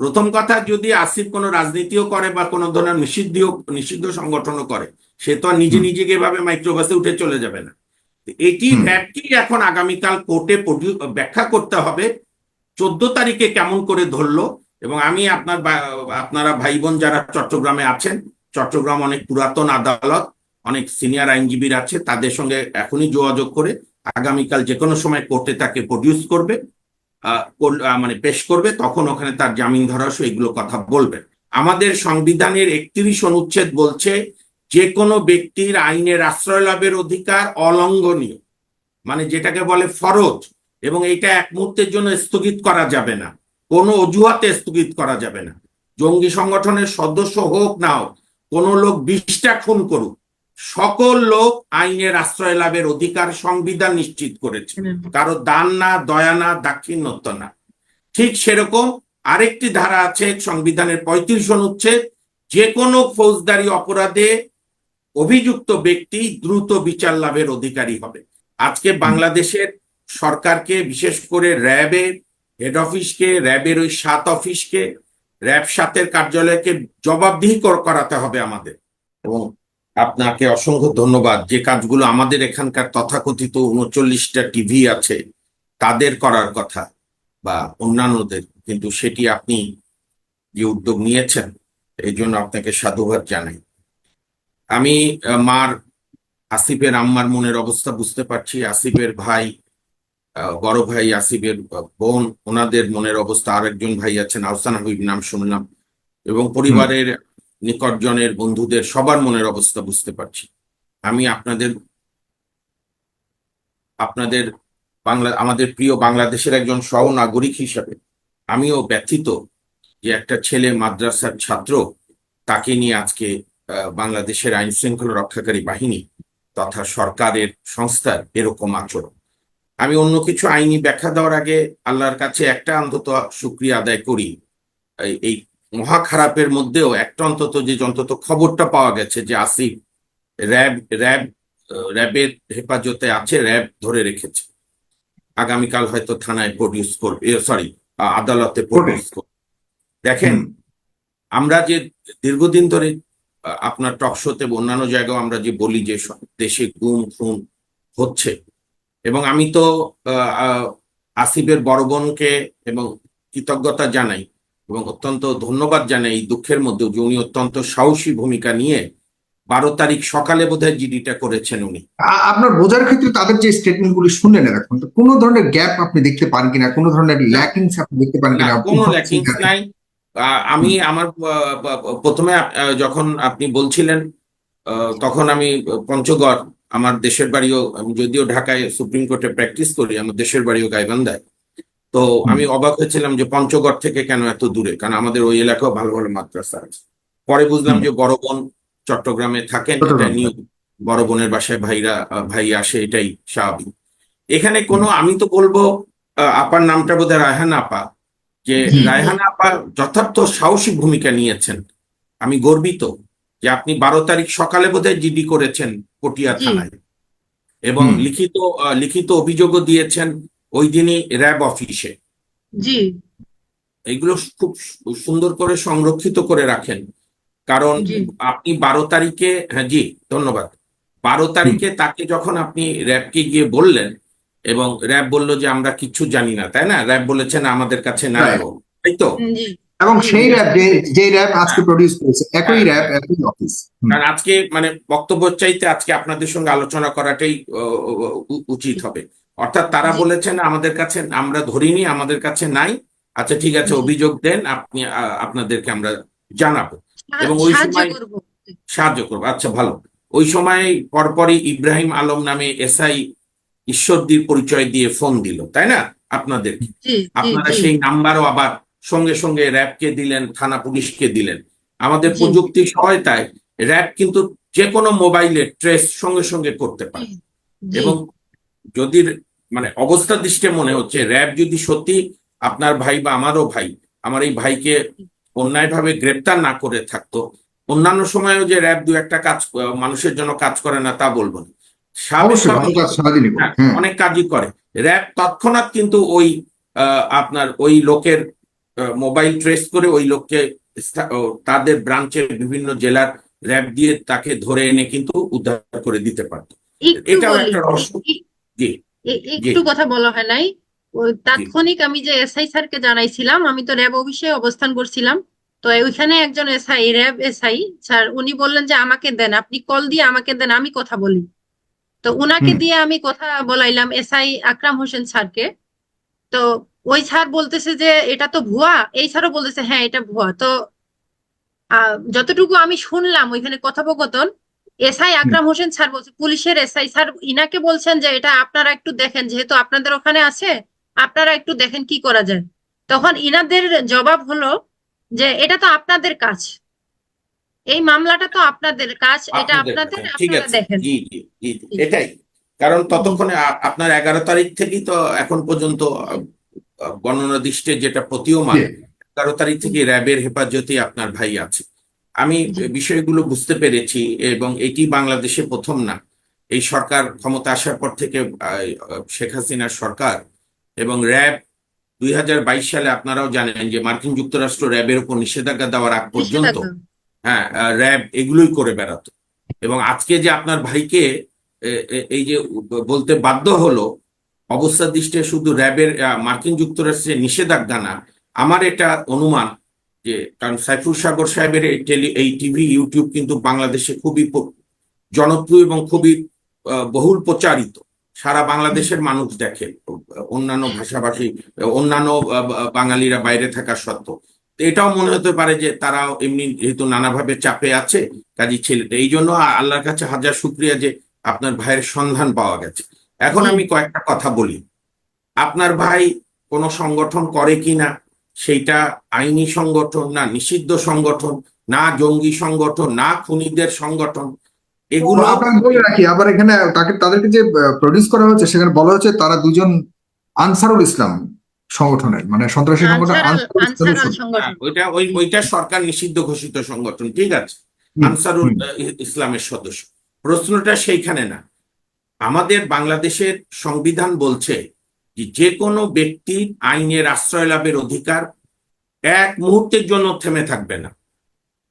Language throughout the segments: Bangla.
প্রথম কথা যদি আসিফ কোনো রাজনীতিও করে বা কোনো ধরনের নিষিদ্ধ নিষিদ্ধ সংগঠনও করে সে তো আর নিজে নিজেকে এভাবে মাইক্রোবাসে উঠে চলে যাবে না। এটি। র্যাবকে এখন আগামীকাল কোর্টে ব্যাখ্যা করতে হবে চোদ্দ তারিখে কেমন করে ধরলো এবং আমি আপনার আপনারা ভাই বোন যারা চট্টগ্রামে আছেন চট্টগ্রাম অনেক পুরাতন আদালত অনেক সিনিয়র আইনজীবীর আছে তাদের সঙ্গে এখনই যোগাযোগ করে আগামীকাল যে কোনো সময় কোর্টে তাকে প্রডিউস করবে। মানে পেশ করবে, তখন ওখানে তার জামিন ধরাস এগুলো কথা বলবেন। আমাদের সংবিধানের একত্রিশ অনুচ্ছেদ বলছে যে কোনো ব্যক্তির আইনের আশ্রয় লাভের অধিকার অলঙ্ঘনীয় মানে যেটাকে বলে ফরজ, এবং এটা এক মুহূর্তের জন্য স্থগিত করা যাবে না। কোনো অজুহাতে স্থগিত করা যাবে না। জঙ্গি সংগঠনের সদস্য হোক না হোক, কোনো লোক বিশটা খুন করুক সকল লোক আইনের আশ্রয় লাভের অধিকার সংবিধান নিশ্চিত করেছে। কারও দান না দয়া না দাক্ষিণ্যত্ব না। ঠিক সেরকম আরেকটি ধারা আছে সংবিধানের পঁয়ত্রিশ অনুচ্ছেদ যে কোনো ফৌজদারি অপরাধে অভিযুক্ত ব্যক্তি দ্রুত বিচার লাভের অধিকারী হবে। আজকে বাংলাদেশের সরকারকে বিশেষ করে র্যাবের হেড অফিসকে র্যাবের ওই সাত অফিসকে র্যাব সাতের কার্যালয়কে জবাবদিহি করাতে হবে আমাদের। এবং আপনাকে অসংখ্য ধন্যবাদ। যে কাজগুলো আমাদের এখানকার তথাকথিত উনচল্লিশটা টিভি আছে তাদের করার কথা বা অন্যান্যদের কিন্তু সেটি আপনি যে উদ্যোগ নিয়েছেন এই জন্য আপনাকে সাধুবাদ জানাই। আমি মার আসিফের আম্মার মনের অবস্থা বুঝতে পারছি। আসিফের ভাই বড় ভাই আসিফের বোন ওনাদের মনের অবস্থা। আরেকজন ভাই আছেন আহসান হাবিব নাম শুনলাম। এবং পরিবারের নিকটজনের বন্ধুদের সবার মনের অবস্থা বুঝতে পারছি। আমি আপনাদের আপনাদের বাংলা, আমাদের প্রিয় বাংলাদেশের একজন সহনাগরিক হিসাবে আমিও ব্যথিত যে একটা ছেলে মাদ্রাসার ছাত্র, তাকে নিয়ে আজকে বাংলাদেশের আইন শৃঙ্খলা রক্ষাকারী বাহিনী তথা সরকারের সংস্থার এরকম আচরণ। আমি অন্য কিছু আইনি ব্যাখ্যা দেওয়ার আগে আল্লাহর কাছে একটা অন্তত শুক্রিয়া আদায় করি এই- এই মহা খারাপের মধ্যেও একটা অন্তত যে অন্তত খবরটা পাওয়া গেছে যে আসিফ র্যাব র্যাব র্যাবের হেফাজতে আছে র্যাব ধরে রেখেছে। আগামীকাল হয়তো থানায় প্রডিউস করবে সরি আদালতে প্রডিউস করবে। দেখেন আমরা যে দীর্ঘদিন ধরে আপনার টকশোতে অন্যান্য জায়গায় আমরা যে বলি যে দেশে গুম খুন হচ্ছে। এবং আমি তো আসিফের বড় বোনকে এবং কৃতজ্ঞতা জানাই। এবং অত্যন্ত ধন্যবাদ জানাই এই দুঃখের মধ্যে যে উনি অত্যন্ত সাহসী ভূমিকা নিয়ে বারো তারিখ সকালে বোধহয় জিডিটা করেছেন উনি। আপনার বোঝার ক্ষেত্রে তাদের যে স্টেটমেন্ট গুলি শুনলেন এখন কোনো ধরনের গ্যাপ আপনি দেখতে পান কিনা কোনো ধরনের ল্যাকিংস আপনি দেখতে পান কিনা? কোনো ল্যাকিংস নাই। আমি আমার প্রথমে যখন আপনি বলছিলেন আহ, তখন আমি পঞ্চগড় আমার দেশের বাড়িও আমি যদিও ঢাকায় সুপ্রিম কোর্টে প্র্যাকটিস করি আমার দেশের বাড়িও গাইবান্ধায়। তো আমি অবাক হয়েছিলাম যে পঞ্চগড় থেকে কেন এত দূরে? কারণ আমাদের ওই এলাকাও ভালো ভালো মাদ্রাসা আছে। পরে বুঝলাম যে বড় বোন চট্টগ্রামে থাকেন এটা নিয়ে বড় বোনের বাসায় ভাইরা ভাই আসে এটাই স্বাভাবিক। এখানে কোনো আমি তো বলব আপার নামটা বোধহয় রায়হান আপা যে। রায়হান আপা যথার্থ সাহসী ভূমিকা নিয়েছেন। আমি গর্বিত যে আপনি বারো তারিখ সকালে বোধহয় জিডি করেছেন পটিয়া থানায়। এবং লিখিত লিখিত অভিযোগও দিয়েছেন। ওই দিনই র্যাব অফিসে। জি। এগুলো খুব সুন্দর করে সংরক্ষিত করে রাখেন। কারণ আপনি বারো তারিখে হ্যাঁ জি ধন্যবাদ। বারো তারিখে তাকে যখন আপনি র্যাবকে গিয়ে বললেন এবং র্যাব বলল যে আমরা কিচ্ছু জানি না তাই না? র্যাব বলেছেন আমাদের কাছে. ও। তাই তো? এবং সেই র্যাব যে যে র্যাব আজকে প্রডিউস করেছে একই র্যাব একই অফিস কারণ আজকে মানে বক্তব্য চাইতে আজকে আপনাদের সঙ্গে আলোচনা করাটাই উচিত হবে। অর্থাৎ তারা বলেছেন আমাদের কাছে আমরা ধরিনি আমাদের কাছে নাই। আচ্ছা ঠিক আছে অভিযোগ দেন আপনি আপনাদেরকে আমরা জানাব। এবং ওই সাহায্য সময়- করব। সাহায্য করব আচ্ছা ভালো। ওই সময় পরপরই ইব্রাহিম আলম নামে এসআই ঈশ্বরদীর পরিচয় দিয়ে ফোন দিল তাই না? আপনাদের জি জি আপনারা সেই নাম্বারও আবার সঙ্গে সঙ্গে র্যাবকে দিলেন থানা পুলিশকে দিলেন। আমাদের। প্রযুক্তি সহায়তায় র্যাব কিন্তু যে কোনো মোবাইলে ট্রেস সঙ্গে সঙ্গে করতে পারে। এবং যদি মানে অবস্থা দৃষ্টে মনে হচ্ছে র্যাব যদি সত্যি আপনার ভাই বা আমারও ভাই আমার এই ভাইকে অন্যায়ভাবে গ্রেপ্তার না করে থাকতো অন্যান্য সময়ও যে র্যাব দু একটা কাজ মানুষের জন্য কাজ করে না তা বলব না। হ্যাঁ। অনেক কাজই করে র্যাব তৎক্ষণাৎ কিন্তু ওই আহ, আপনার ওই লোকের মোবাইল ট্রেস করে ওই লোককে তাদের ব্রাঞ্চের বিভিন্ন জেলার র্যাব দিয়ে তাকে ধরে এনে কিন্তু উদ্ধার করে দিতে পারতো এটাও একটা রহস্য। জি একটু কথা বলা হয় নাই। তাৎক্ষণিক আমি যে এসআই স্যারকে জানাইছিলাম আমি তো র্যাব অফিসে অবস্থান করছিলাম। তো ওইখানে একজন এসআই র্যাব এসআই স্যার উনি বললেন যে আমাকে দেন আপনি কল দিয়ে আমাকে দেন আমি কথা বলি। তো উনাকে দিয়ে আমি কথা বলাইলাম এসআই আকরাম হোসেন স্যারকে। তো ওই স্যার বলতেছে যে এটা তো ভুয়া। এই স্যারও বলতেছে হ্যাঁ এটা ভুয়া। তো আহ, যতটুকু আমি শুনলাম ওইখানে কথোপকথন এসআই আকরাম হোসেন স্যার বলছে পুলিশের এসআই স্যার ইনাকে বলছেন যে এটা আপনারা একটু দেখেন যেহেতু আপনাদের ওখানে আছে আপনারা একটু দেখেন কি করা যায়। তখন ইনাদের জবাব হলো যে এটা তো আপনাদের কাজ। এই মামলাটা তো আপনাদের কাজ এটা আপনাদের আপনারা দেখেন। জি জি এটাই। কারণ ততক্ষণে আপনার এগারো তারিখ থেকেই তো এখন পর্যন্ত গণনা দৃষ্টে যেটা প্রতীয়মান। এগারো তারিখ থেকে র্যাবের হেফাজতে আপনার ভাই আছে। আমি বিষয়গুলো বুঝতে পেরেছি এবং এটি বাংলাদেশে প্রথম না। এই সরকার ক্ষমতা আসার পর থেকে শেখ হাসিনার সরকার এবং র্যাব দুই হাজার বাইশ সালে আপনারাও জানেন যে মার্কিন যুক্তরাষ্ট্র র্যাবের উপর নিষেধাজ্ঞা দেওয়ার আগ পর্যন্ত হ্যাঁ র্যাব এগুলোই করে বেড়াতো। এবং আজকে যে আপনার ভাইকে এই যে বলতে বাধ্য হলো অবস্থা দৃষ্টে শুধু র্যাবের মার্কিন যুক্তরাষ্ট্রের নিষেধাজ্ঞা না আমার এটা অনুমান যে, কারণ সাইফুল সাগর সাহেবের এই টেলি এই টিভি ইউটিউব কিন্তু বাংলাদেশে খুবই জনপ্রিয় এবং খুবই বহুল প্রচারিত। সারা বাংলাদেশের মানুষ দেখে, অন্যান্য ভাষাভাষী, অন্যান্য বাঙালিরা বাইরে থাকা সত্ত্বেও। এটাও মনে হতে পারে যে, তারাও এমনি যেহেতু নানাভাবে চাপে আছে, কাজী ছেলেটা এই জন্য আল্লাহর কাছে হাজার শুক্রিয়া যে, আপনার ভাইয়ের সন্ধান পাওয়া গেছে। এখন আমি কয়েকটা কথা বলি। আপনার ভাই কোনো সংগঠন করে কিনা সেইটা আইনি সংগঠন না নিষিদ্ধ সংগঠন না জঙ্গি সংগঠন না খুনিদের সংগঠন এগুলো বলে রাখি আবার এখানে তাকে তাদেরকে যে প্রডিউস করা হচ্ছে সেখানে বলা হচ্ছে তারা দুজন আনসারুল ইসলাম সংগঠনের মানে সন্ত্রাসী সংগঠন হ্যাঁ, ওইটা ওই ওইটা সরকার নিষিদ্ধ ঘোষিত সংগঠন ঠিক আছে? আনসারুল ইসলামের সদস্য। প্রশ্নটা সেইখানে না। আমাদের বাংলাদেশের সংবিধান বলছে যে যে কোনো ব্যক্তির আইনের আশ্রয় লাভের অধিকার এক মুহূর্তের জন্য থেমে থাকবে না।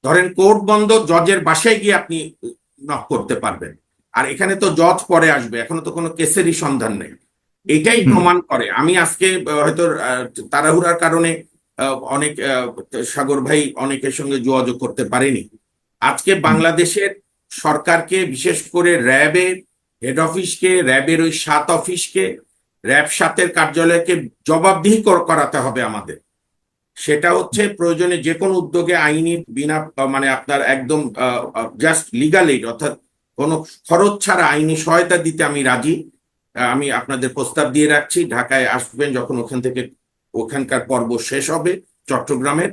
ধরেন কোর্ট বন্ধ জজের বাসায় গিয়ে আপনি নক করতে পারবেন। আর এখানে তো জজ পরে আসবে এখনও তো কোনো কেসেরই সন্ধান নেই। এটাই প্রমাণ করে। আমি আজকে হয়তো তাড়াহুড়ার কারণে অনেক সাগর ভাই অনেকের সঙ্গে যোগাযোগ করতে পারেনি। আজকে বাংলাদেশের সরকারকে বিশেষ করে র্যাবের হেড অফিসকে র্যাবের ওই সাত অফিসকে র্যাব সাতের কার্যালয়কে জবাবদিহি করাতে হবে আমাদের। সেটা হচ্ছে প্রয়োজনে যে কোনো উদ্যোগে আইনি বিনা মানে আপনার একদম জাস্ট লিগাল এইড অর্থাৎ কোনো খরচ ছাড়া আইনি সহায়তা দিতে আমি রাজি। আমি আপনাদের প্রস্তাব দিয়ে রাখছি ঢাকায় আসবেন যখন ওখান থেকে ওখানকার পর্ব শেষ হবে চট্টগ্রামের।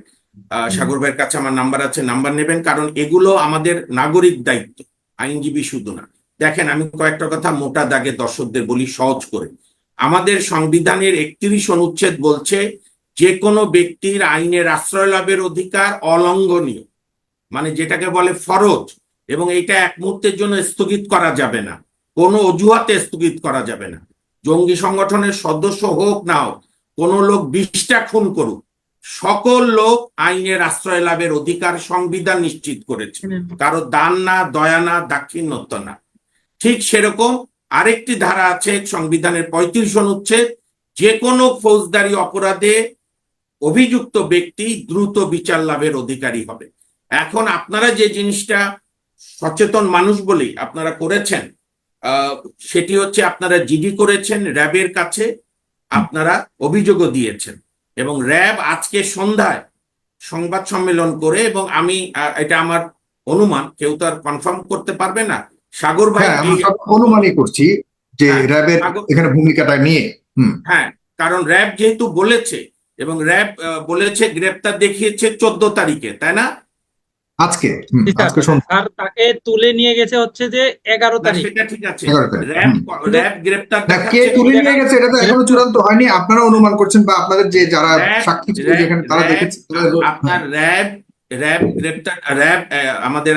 সাগর ভাইয়ের কাছে আমার নাম্বার আছে নাম্বার নেবেন কারণ এগুলো আমাদের নাগরিক দায়িত্ব। আইনজীবী শুধু না। দেখেন আমি কয়েকটা কথা মোটা দাগে দর্শকদের বলি সহজ করে। আমাদের সংবিধানের একত্রিশ অনুচ্ছেদ বলছে যে কোনো ব্যক্তির আইনের আশ্রয় লাভের অধিকার অলঙ্ঘনীয় মানে যেটাকে বলে ফরজ এবং এটা এক মুহূর্তের জন্য স্থগিত করা যাবে না কোনো অজুহাতে স্থগিত করা যাবে না। জঙ্গি সংগঠনের সদস্য হোক না হোক কোনো লোক বিশটা খুন করুক সকল লোক আইনের আশ্রয় লাভের অধিকার সংবিধান নিশ্চিত করেছে। কারও দান না দয়া না দাক্ষিণ্যত্ব না। ঠিক সেরকম আরেকটি ধারা আছে, সংবিধানের পঁয়ত্রিশ অনুচ্ছেদ যে কোনো ফৌজদারি অপরাধে অভিযুক্ত ব্যক্তি দ্রুত বিচার লাভের অধিকারী হবে। এখন আপনারা যে জিনিসটা সচেতন মানুষ বলেই আপনারা করেছেন সেটি হচ্ছে আপনারা জিডি করেছেন, র্যাবের কাছে আপনারা অভিযোগও দিয়েছেন। এবং র্যাব আজকে সন্ধ্যায় সংবাদ সম্মেলন করে, এবং আমি এটা আমার অনুমান, কেউ তো আর কনফার্ম করতে পারবে না। সাগর ভাই হ্যাঁ অনুমানই করছি যে হ্যাঁ, র্যাবের এখানে ভূমিকাটা নিয়ে হ্যাঁ কারণ র্যাব যেহেতু বলেছে এবং র্যাব আহ, বলেছে গ্রেপ্তার দেখিয়েছে চোদ্দ তারিখে তাই না? আজকে আর তাকে তুলে নিয়ে গেছে হচ্ছে যে এগারো তারিখ। সেটা ঠিক আছে। র্যাব গ্রেপ্তার কে তুলে নিয়ে গেছে এটা তো এখনও চূড়ান্ত হয়নি। আপনারা অনুমান করছেন বা আপনাদের যে যারা সাক্ষী তারা দেখেছে আপনার র্যাব র্যাব গ্রেপ্তার র্যাব আহ, আমাদের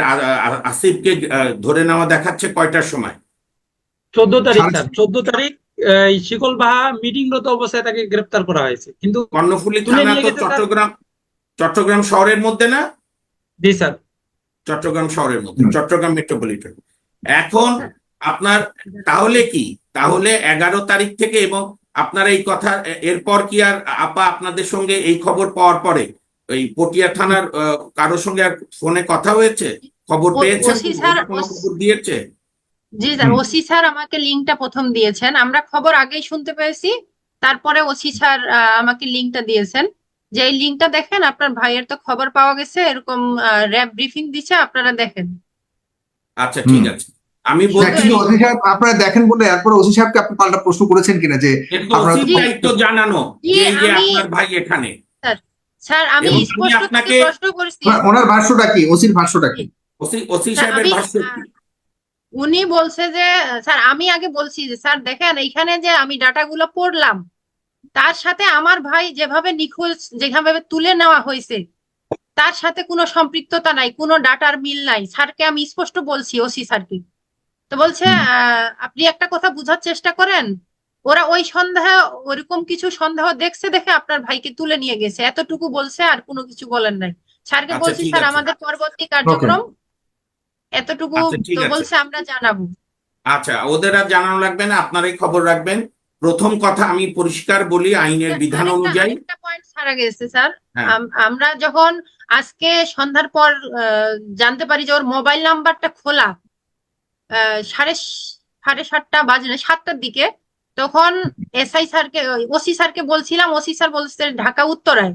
আসিফকে ধরে নেওয়া দেখাচ্ছে কয়টার সময়? চোদ্দ তারিখ স্যার চোদ্দ তারিখ এই শিকল বাহা মিটিংরত অবস্থায় তাকে গ্রেপ্তার করা হয়েছে কিন্তু কর্ণফুলী তুলে থানা তো চট্টগ্রাম চট্টগ্রাম শহরের মধ্যে না? জি স্যার। চট্টগ্রাম শহরের মধ্যে চট্টগ্রাম মেট্রোপলিটন। এখন আপনার তাহলে কি? তাহলে এগারো তারিখ থেকে এবং আপনার এই কথা এরপর কি আর আপা আপনাদের সঙ্গে এই খবর পাওয়ার পরে? ওই পটিয়া থানার আহ, কারোর সঙ্গে ফোনে কথা হয়েছে? খবর খবর দিয়েছে? জি স্যার ওসি স্যার আমাকে লিঙ্কটা প্রথম দিয়েছেন। আমরা খবর আগেই শুনতে পেয়েছি। তারপরে ওসি স্যার আমাকে লিঙ্কটা দিয়েছেন। যে এই লিঙ্কটা দেখেন আপনার ভাইয়ের তো খবর পাওয়া গেছে এরকম র্যাব ব্রিফিং দিচ্ছে আপনারা দেখেন। আচ্ছা ঠিক আছে। আমি বলছি কিন্তু ওসি সাহেব আপনারা দেখেন বলে এরপরে ওসি সাহেবকে আপনি পাল্টা প্রশ্ন করেছেন কিনা যে আপনারা তো- জানানো যে এই আপনার ভাই এখানে। স্যার। আমি এবং আমি স্পষ্ট আপনাকে- ওনার- ভাষ্যটা কি? ওসির ভাষ্যটা কি? ওসি ওসি স্যার, সাহেবের আমি- ভাষ্য কি? উনি বলছে যে স্যার আমি আগে বলছি যে স্যার দেখেন এইখানে যে আমি ডাটাগুলো পড়লাম তার সাথে আমার ভাই যেভাবে নিখোঁজ যেভাবে তুলে নেওয়া হয়েছে তার সাথে কোনো সম্পৃক্ততা নাই কোনো ডাটার মিল নাই। স্যারকে আমি স্পষ্ট বলছি ওসি স্যারকে। তো বলছে আহ, আপনি একটা কথা বোঝার চেষ্টা করেন? ওরা ওই সন্দেহ ওরকম কিছু সন্দেহ দেখছে দেখে আপনার ভাইকে তুলে নিয়ে গেছে। এতটুকু বলছে আর কোনো কিছু বলেন নাই। স্যারকে আচ্ছা, বলছি স্যার আমাদের পরবর্তী কার্যক্রম এতটুকু আচ্ছা, তো বলছে আমরা জানাব। আচ্ছা ওদের আর জানানো লাগবে না আপনারাই খবর রাখবেন। প্রথম কথা আমি পরিষ্কার বলি আইনের বিধান অনুযায়ী। ছাড়া গেছে স্যার হ্যাঁ। আম- আমরা যখন আজকে সন্ধ্যার পর জানতে পারি যে ওর মোবাইল নাম্বারটা খোলা সাড়ে সাড়ে সাতটা বাজে না সাতটার দিকে তখন এসআই স্যারকে ওসি স্যারকে বলছিলাম, ওসি স্যার বলছে ঢাকা উত্তরায়।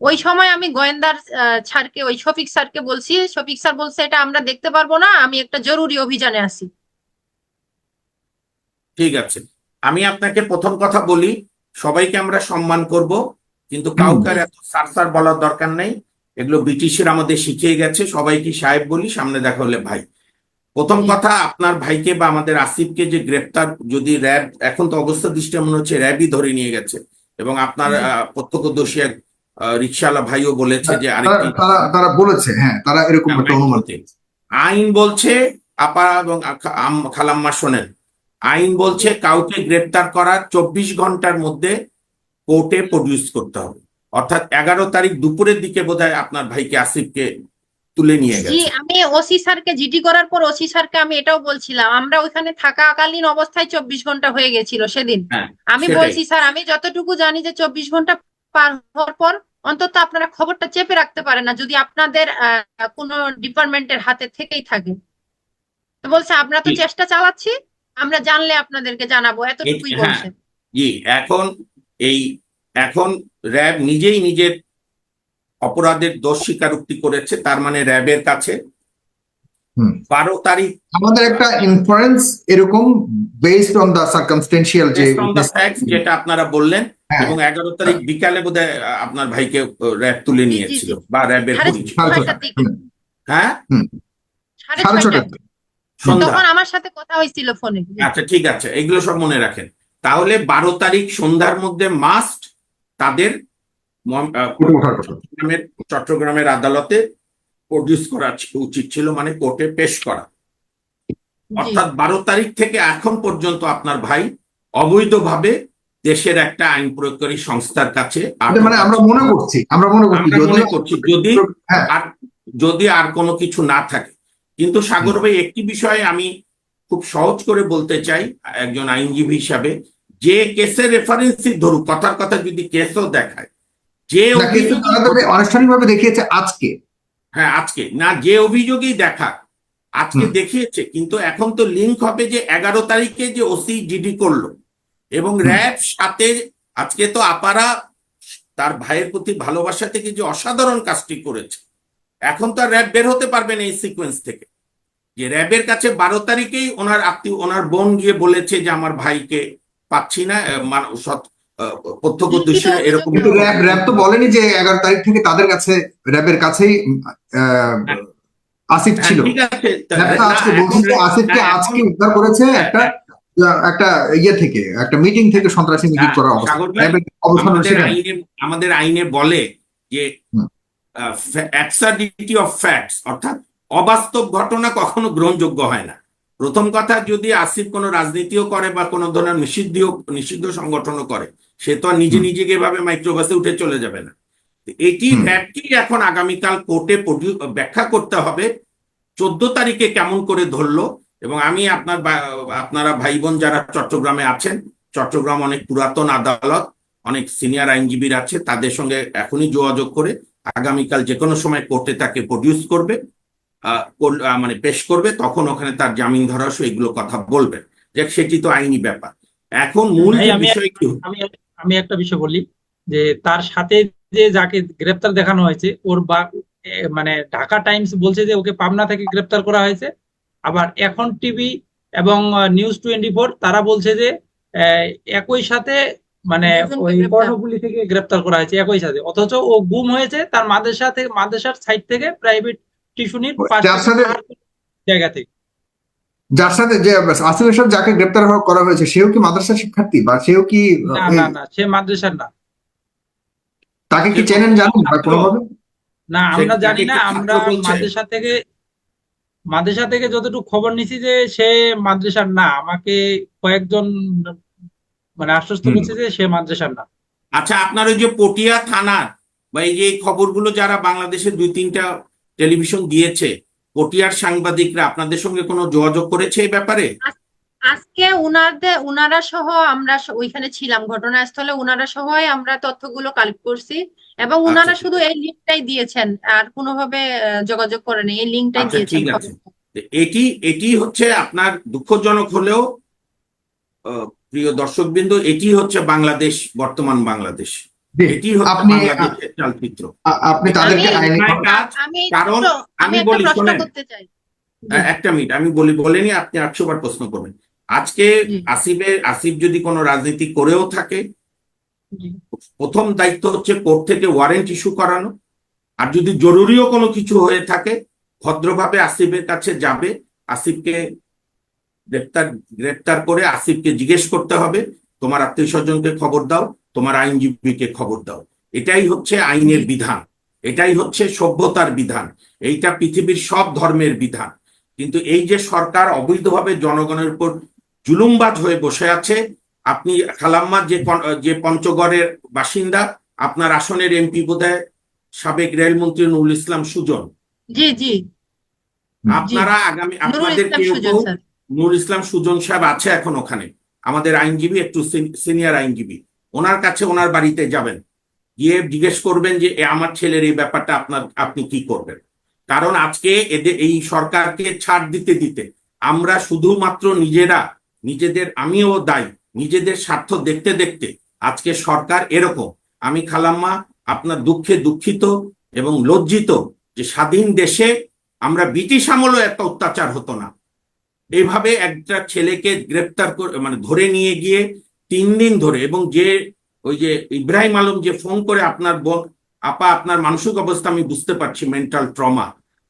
ওই সময় আমি গোয়েন্দার স্যারকে, ওই শফিক স্যারকে বলছি, শফিক স্যার বলছে এটা আমরা দেখতে পারব না, আমি একটা জরুরি অভিযানে আছি। ঠিক আছে। আমি আপনাকে প্রথম কথা বলি, সবাইকে আমরা সম্মান করব, কিন্তু কাউকে এত সার বলার দরকার নেই। এগুলো ব্রিটিশের আমাদের শিখিয়ে গেছে, সবাইকে সাহেব বলি, সামনে দেখা হলে ভাই। প্রথম কথা আপনার ভাইকে বা আমাদের আসিফকে যে গ্রেপ্তার যদি র্যাব এখন তো অবস্থা দৃষ্টি মনে হচ্ছে র্যাবই ধরে নিয়ে গেছে। এবং আপনার প্রত্যক্ষদর্শী এক আহ, রিকশাওয়ালা ভাইও বলেছে যে তারা আরেকটি তারা তারা বলেছে হ্যাঁ তারা এরকম আইন বলছে আপা এবং খালাম্মা শোনেন। আইন বলছে কাউকে গ্রেপ্তার করার চব্বিশ ঘণ্টার মধ্যে কোর্টে প্রডিউস করতে হবে। অর্থাৎ এগারো তারিখ দুপুরের দিকে বোধহয় আপনার ভাইকে আসিফকে তুলে নিয়ে গেছে। আমি ওসি স্যারকে জিডি করার পর ওসি স্যারকে আমি এটাও বলছিলাম আমরা ওইখানে থাকাকালীন অবস্থায় চব্বিশ ঘণ্টা হয়ে গেছিল সেদিন। হ্যাঁ আমি বলছি স্যার আমি যতটুকু জানি যে চব্বিশ ঘণ্টা পার হওয়ার পর অন্তত আপনারা খবরটা চেপে রাখতে পারেন না যদি আপনাদের কোনো ডিপার্টমেন্টের হাতে থেকেই থাকে। তো বলছে আমরা তো চেষ্টা চালাচ্ছি আমরা জানলে আপনাদেরকে জানাব এতটুকুই হ্যাঁ। বলছে। জি এখন এই এখন র্যাব নিজেই নিজের অপরাধের দোষ স্বীকারোক্তি করেছে তার মানে র্যাবের কাছে। হুম। বারো তারিখ আমাদের একটা ইনফারেন্স এরকম বেসড অন দা সার্কামস্টেন্সিয়াল যে যেটা আপনারা বললেন হ্যাঁ। এবং এগারো তারিখ বিকালে বোধহয় আহ, আপনার ভাইকে র্যাব তুলে নিয়েছিল বা র্যাবের। হ্যাঁ? সাড়ে সাড়ে ছটা তখন আমার সাথে কথা হয়েছিল ফোনে। আচ্ছা ঠিক আছে। এগুলো সব মনে রাখেন। তাহলে বারো তারিখ সন্ধ্যার মধ্যে মাস্ট তাদের চট্টগ্রামের চট্টগ্রামের আদালতে প্রডিউস করা উচিত ছিল মানে কোর্টে পেশ করা। অর্থাৎ বারো তারিখ থেকে এখন পর্যন্ত আপনার ভাই অবৈধভাবে দেশের একটা আইন প্রয়োগকারী সংস্থার কাছে মানে আমরা মনে করছি আমরা মনে করছি যদি মনে করছি যদি হ্যাঁ। আর যদি আর কোনো কিছু না থাকে। কিন্তু সাগর ভাই একটি বিষয়ে আমি খুব সহজ করে বলতে চাই একজন আইনজীবী হিসাবে যে কেসের রেফারেন্সই ধরুক কথার কথা যদি কেসও দেখায় যে কিন্তু অভিযোগ তারা তবে আনুষ্ঠানিকভাবে দেখিয়েছে আজকে। হ্যাঁ আজকে। না যে অভিযোগই দেখা আজকে দেখিয়েছে কিন্তু এখন তো লিঙ্ক হবে যে এগারো তারিখে যে ওসি জিডি করল। এবং র্যাব সাথে আজকে তো আপারা তার ভাইয়ের প্রতি ভালোবাসা থেকে যে অসাধারণ কাজটি করেছে। এখন তো আর র্যাব বের হতে পারবে না এই সিকোয়েন্স থেকে। যে র্যাবের কাছে বারো তারিখেই ওনার আত্মীয় ওনার বোন গিয়ে বলেছে যে আমার ভাইকে পাচ্ছি না প্রত্যক্ষদর্শী লিখিত এরকম কিন্তু র্যাব র্যাব তো বলেনি যে এগারো তারিখ থেকে তাদের কাছে র্যাবের কাছেই আহ, আসিফ হ্যাঁ, ছিল। তো না, আজকে এখন বলছে যে আসিফকে হ্যাঁ, আজকে উদ্ধার করেছে একটা একটা ইয়ে থেকে একটা মিটিং থেকে সন্ত্রাসী মিটিং হ্যাঁ, করা আমাদের আইনে বলে যে। অ্যাবসার্ডিটি অফ ফ্যাক্টস অর্থাৎ অবাস্তব ঘটনা কখনো গ্রহণযোগ্য হয় না। প্রথম কথা যদি আসিফ কোনো রাজনীতিও করে বা কোনো ধরনের নিষিদ্ধ নিষিদ্ধ সংগঠনও করে সে তো আর নিজে হুম। নিজে এভাবে মাইক্রোবাসে উঠে চলে যাবে না এটি। র্যাবকে এখন আগামীকাল কোর্টে ব্যাখ্যা করতে হবে চোদ্দ তারিখে কেমন করে ধরলো এবং আমি আপনার আপনারা ভাই বোন যারা চট্টগ্রামে আছেন চট্টগ্রাম অনেক পুরাতন আদালত অনেক সিনিয়র আইনজীবীর আছে তাদের সঙ্গে এখনই যোগাযোগ করে আগামীকাল যে কোনো সময় কোর্টে তাকে প্রডিউস করবে মানে পেশ করবে তখন ওখানে তার জামিন ধরা সহ এগুলো কথা বলবেন যে সেটি তো আইনি ব্যাপার এখন মূল বিষয় কি আমি একটা বিষয় বলি যে তার সাথে যে যাকে গ্রেপ্তার দেখানো হয়েছে ওর বা মানে ঢাকা টাইমস বলছে যে ওকে পাবনা থেকে গ্রেপ্তার করা হয়েছে। আবার এখন টিভি এবং নিউজ টোয়েন্টি ফোর তারা বলছে যে আহ, একই সাথে মানে ওই গ্রেপ্তার। কর্ণফুলি থেকে গ্রেপ্তার করা হয়েছে একই সাথে। অথচ ও গুম হয়েছে তার মাদ্রাসা থেকে মাদ্রাসার সাইড থেকে প্রাইভেট টিউশনির জায়গা থেকে। যার সাথে যে আসিফের সাথে যাকে গ্রেপ্তার করা হয়েছে সেও কি মাদ্রাসা শিক্ষার্থী বা সেও কি না না না সে মাদ্রাসার না। তাকে কি চেনেন জানেন বা কোনোভাবে? না আমরা জানি না আমরা মাদ্রাসা থেকে মাদ্রাসা থেকে যতটুকু খবর নিছি যে সে মাদ্রাসার না আমাকে কয়েকজন মানে আশ্বস্ত। করছে যে সে মাদ্রাসার না। আচ্ছা আপনার ওই যে পটিয়া থানার বা এই যে খবরগুলো যারা বাংলাদেশের দুই তিনটা টেলিভিশন দিয়েছে পটিয়ার সাংবাদিকরা আপনাদের সঙ্গে কোনো যোগাযোগ করেছে এই ব্যাপারে আজকে উনাদের উনারা সহ আমরা ওইখানে ছিলাম ঘটনাস্থলে উনারা সহই আমরা তথ্যগুলো কালেক্ট করছি এবং উনারা আচ্ছা। শুধু এই লিঙ্কটাই দিয়েছেন আর কোনোভাবে যোগাযোগ করেনি এই লিঙ্কটাই আচ্ছা, দিয়েছেন ঠিক আছে। এটি এটি হচ্ছে আপনার দুঃখজনক হলেও প্রিয় দর্শকবৃন্দ এটি হচ্ছে বাংলাদেশ বর্তমান বাংলাদেশ আপনি তাদেরকে আমি- কারণ বলি, শোনেন। একটা মিনিট আমি বলি বলেনি আপনি একশো বার প্রশ্ন করবেন। আজকে আসিফের আসিফ যদি কোনো রাজনীতি করেও থাকে প্রথম দায়িত্ব হচ্ছে কোর্ট থেকে ওয়ারেন্ট ইস্যু করানো। আর যদি জরুরিও কোনো কিছু হয়ে থাকে ভদ্রভাবে আসিফের কাছে যাবে। আসিফকে গ্রেপ্তার গ্রেপ্তার করে আসিফকে জিজ্ঞেস করতে হবে। তোমার আত্মীয় স্বজনকে খবর দাও। তোমার আইনজীবীকে খবর দাও। এটাই হচ্ছে আইনের বিধান। এটাই হচ্ছে সভ্যতার বিধান। এইটা পৃথিবীর সব ধর্মের বিধান। কিন্তু এই যে সরকার অবৈধভাবে জনগণের উপর জুলুমবাজ হয়ে বসে আছে আপনি খালাম্মা যে যে পঞ্চগড়ের বাসিন্দা আপনার আসনের এমপি বোধহয় সাবেক রেলমন্ত্রী নুরুল ইসলাম সুজন। জি জি। আপনারা আগামী আপনাদের নুরুল ইসলাম সুজন সাহেব আছে এখন ওখানে। আমাদের আইনজীবী একটু সিনিয়র আইনজীবী। ওনার কাছে ওনার বাড়িতে যাবেন। গিয়ে জিজ্ঞেস করবেন যে আমার ছেলের এই ব্যাপারটা আপনার, আপনি কি করবেন? কারণ আজকে এদের এই সরকারকে ছাড় দিতে দিতে আমরা শুধুমাত্র নিজেরা, নিজেদের, আমিও দায়ী, নিজেদের স্বার্থ দেখতে দেখতে আজকে সরকার এরকম। আমি খালাম্মা, আপনার দুঃখে দুঃখিত এবং লজ্জিত যে স্বাধীন দেশে আমরা ব্রিটিশ আমলও এত অত্যাচার হতো না। এইভাবে একটা ছেলেকে গ্রেপ্তার করে মানে ধরে নিয়ে গিয়ে তিন দিন ধরে এবং যে ওই যে ইব্রাহিম আলম যে ফোন করে আপনার আপা, আপনার মানসিক অবস্থা আমি বুঝতে পারছি মেন্টাল ট্রমা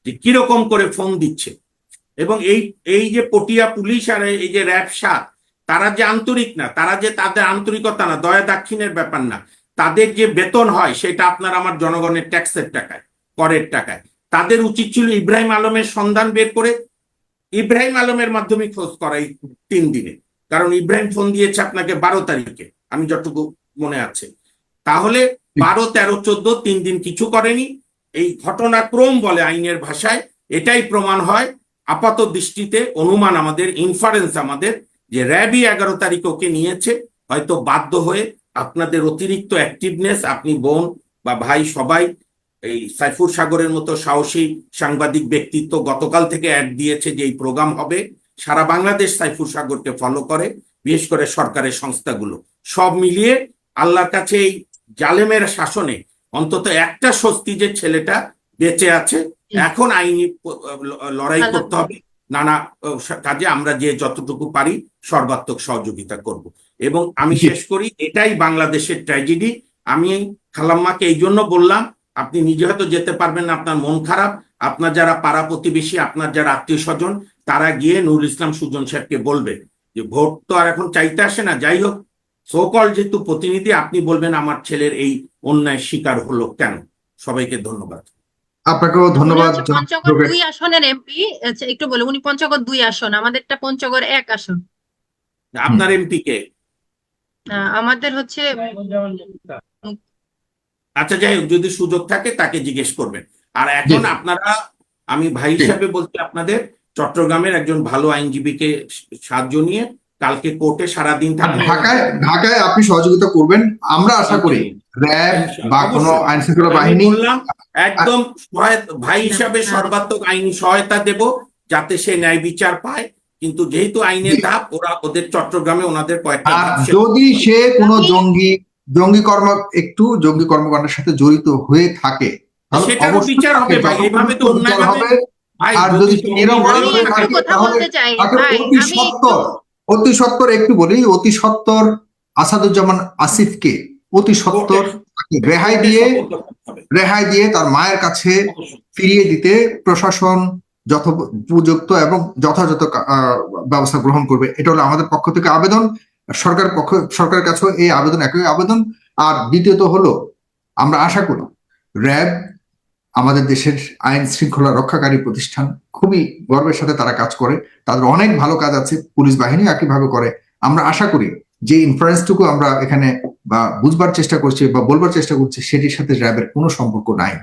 যে কীরকম করে ফোন দিচ্ছে। এবং এই এই যে পটিয়া পুলিশ আর এই যে র্যাব সাত, তারা যে আন্তরিক না, তারা যে তাদের আন্তরিকতা না, দয়া দাক্ষিণের ব্যাপার না, তাদের যে বেতন হয়, সেটা আপনার আমার জনগণের ট্যাক্সের টাকায়, করের টাকায়। তাদের উচিত ছিল ইব্রাহিম আলমের সন্ধান বের করে, ইব্রাহিম আলমের মাধ্যমে খোঁজ করা এই তিন দিনে। কারণ ইব্রাহিম ফোন দিয়েছে আপনাকে বারো তারিখে। আমি যতটুকু মনে আছে। তাহলে বারো তেরো চোদ্দ তিন দিন কিছু করেনি। এই ঘটনাক্রম বলে আইনের ভাষায় এটাই প্রমাণ হয়। আপাত দৃষ্টিতে অনুমান আমাদের ইনফারেন্স আমাদের যে র্যাবি এগারো তারিখ ওকে নিয়েছে। হয়তো বাধ্য হয়ে আপনাদের অতিরিক্ত অ্যাক্টিভনেস আপনি বোন বা ভাই সবাই এই সাইফুর সাগরের মতো সাহসী সাংবাদিক ব্যক্তিত্ব গতকাল থেকে অ্যাড দিয়েছে যে এই প্রোগ্রাম হবে। সারা বাংলাদেশ সাইফুর সাগরকে ফলো করে বিশেষ করে সরকারের সংস্থাগুলো। সব মিলিয়ে আল্লাহর কাছে এই জালেমের শাসনে অন্তত একটা স্বস্তি যে ছেলেটা বেঁচে আছে এখন আইনি লড়াই করতে হবে নানা কাজে আমরা যে যতটুকু পারি সর্বাত্মক সহযোগিতা করব। এবং আমি শেষ করি এটাই বাংলাদেশের ট্র্যাজেডি আমি খালাম্মাকে এই জন্য বললাম আপনি নিজে হয়তো যেতে পারবেন না আপনার মন খারাপ আপনার যারা পাড়া প্রতিবেশী আপনার যারা আত্মীয় স্বজন তারা গিয়ে নুরুল ইসলাম সুজন সাহেবকে বলবে যে ভোট তো আর এখন চাইতে আসে না যাই হোক। সোকল যেহেতু প্রতিনিধি আপনি বলবেন আমার ছেলের এই অন্যায় শিকার হলো কেন? সবাইকে ধন্যবাদ। আপনাকেও উনি ধন্যবাদ পঞ্চগড় দুই আসনের এমপি। আচ্ছা একটু বলে উনি পঞ্চগড় দুই আসন আমাদেরটা পঞ্চগড় এক আসন। আপনার এমপি কে? আহ, আমাদের হচ্ছে আচ্ছা যাই হোক যদি সুযোগ থাকে তাকে জিজ্ঞেস করবেন। আর এখন আপনারা আমি ভাই হিসাবে বলছি আপনাদের চট্টগ্রামের একজন ভালো আইনজীবীকে সাহায্য নিয়ে কালকে কোর্টে সারাদিন থাকবেন ঢাকায় ঢাকায় আপনি সহযোগিতা করবেন। আমরা আশা করি র্যাব বা কোনো আইন শৃঙ্খলা বাহিনী একদম ভাই হিসাবে সর্বাত্মক আইনি সহায়তা দেব যাতে সে ন্যায় বিচার পায়। কিন্তু যেহেতু আইনের ধাপ ওরা ওদের চট্টগ্রামে ওনাদের কয়েকটা যদি সে কোনো জঙ্গি জঙ্গি কর্ম একটু জঙ্গি কর্মকাণ্ডের সাথে জড়িত হয়ে থাকে সেটারও বিচার হবে ভাই, এইভাবে তো অন্যায় ভাবে- হবে আর যদি অতি সত্তর অতি সত্তর একটু বলি অতি সত্তর আসাদুজ্জামান আসিফকে অতি সত্তর রেহাই দিয়ে রেহাই দিয়ে তার মায়ের কাছে ফিরিয়ে দিতে প্রশাসন যথোপযুক্ত এবং যথাযথ ব্যবস্থা গ্রহণ করবে। এটা হলো আমাদের পক্ষ থেকে আবেদন। সরকার পক্ষ সরকারের কাছেও এই আবেদন একই আবেদন। আর দ্বিতীয়ত হলো আমরা আশা করি র্যাব আমাদের দেশের আইন শৃঙ্খলা রক্ষাকারী প্রতিষ্ঠান খুবই গর্বের সাথে তারা কাজ করে। তাদের অনেক ভালো কাজ আছে, পুলিশ বাহিনী একইভাবে করে। আমরা আশা করি যে ইনফারেন্সটুকু আমরা এখানে বা বুঝবার চেষ্টা করছি বা বলবার চেষ্টা করছি, সেটির সাথে র্যাবের কোনো সম্পর্ক নাই।